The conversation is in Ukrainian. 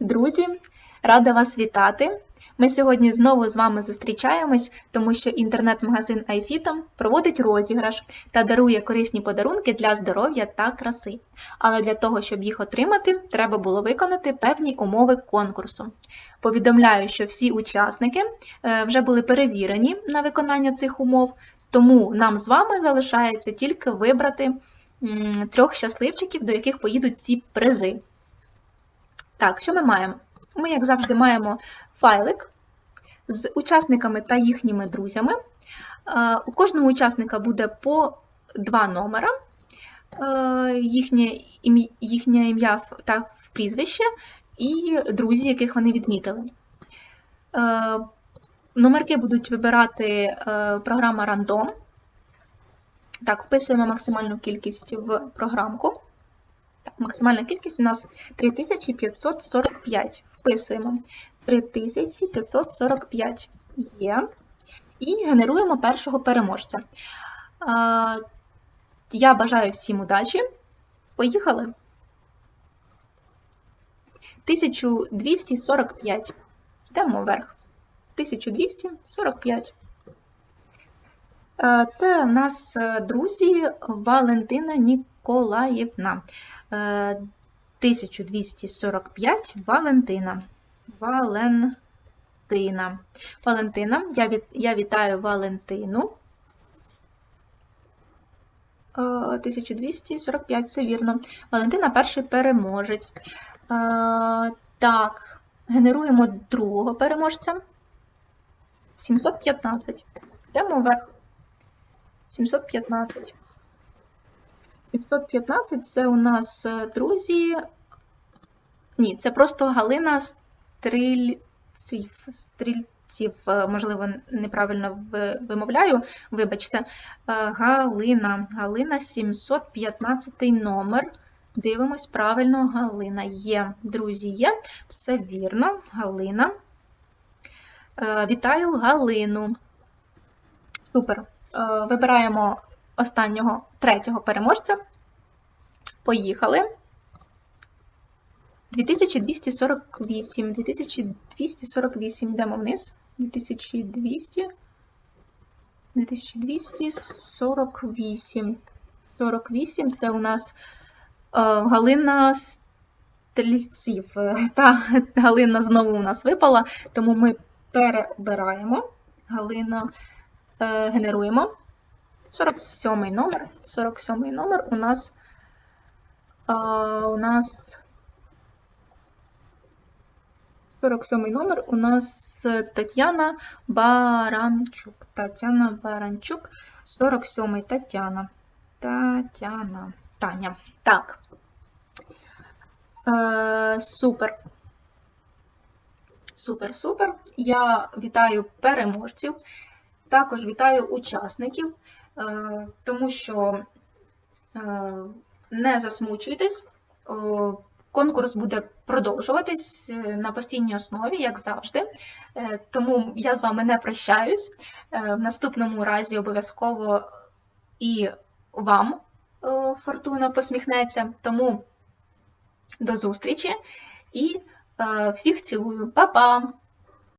Друзі, рада вас вітати! Ми сьогодні знову з вами зустрічаємось, тому що інтернет-магазин iFitom проводить розіграш та дарує корисні подарунки для здоров'я та краси. Але для того, щоб їх отримати, треба було виконати певні умови конкурсу. Повідомляю, що всі учасники е, вже були перевірені на виконання цих умов, тому нам з вами залишається тільки вибрати трьох щасливчиків, до яких поїдуть ці призи. Так, що ми маємо? Ми, як завжди, маємо файлик з учасниками та їхніми друзями. Е, У кожного учасника буде по два номера, е, їхнє ім'я, та прізвище і друзі, яких вони відмітили. Е, Номерки будуть вибирати програма Random. Так, вписуємо максимальну кількість в програмку. Так, максимальна кількість у нас 3545. Вписуємо 3545 є. І генеруємо першого переможця. Я бажаю всім удачі. Поїхали. 1245. Йдемо вверх. 1245. Е, Це в нас е, друзі Валентина Ніколаївна. Е, 1245 Валентина. Валентина. Валентина, я, від, я вітаю Валентину. Е, 1245, все вірно. Валентина перший переможець. Е, Так, генеруємо другого переможця. 715. Йдемо вверх. 715. 715 це у нас е, друзі. Ні, це просто Галина Стрільців. Стрільців, е, можливо, неправильно вимовляю. Вибачте. Е, Галина. Галина 715 номер. Дивимось правильно, Галина є. Друзі, є. Все вірно. Галина. Вітаю Галину. Супер. Вибираємо останнього третього переможця. Поїхали. 2248. 2248. Йдемо вниз. 2200. 2248. 48. Це у нас е, Галина Стрільців. Та Галина знову у нас випала, тому ми перебираємо. Галина е, генеруємо. 47 номер. 47 номер у нас а, у нас 47 номер у нас Тетяна Баранчук. Тетяна Баранчук, 47 Тетяна. Тетяна. Таня. Так. Е, супер. Супер, супер. Я вітаю переможців. Також вітаю учасників, тому що е, не засмучуйтесь, конкурс буде продовжуватись е, на постійній основі, як завжди. Е, Тому я з вами не прощаюсь. Е, В наступному разі обов'язково і вам е, фортуна посміхнеться. Тому до зустрічі і е, всіх цілую. Па-па!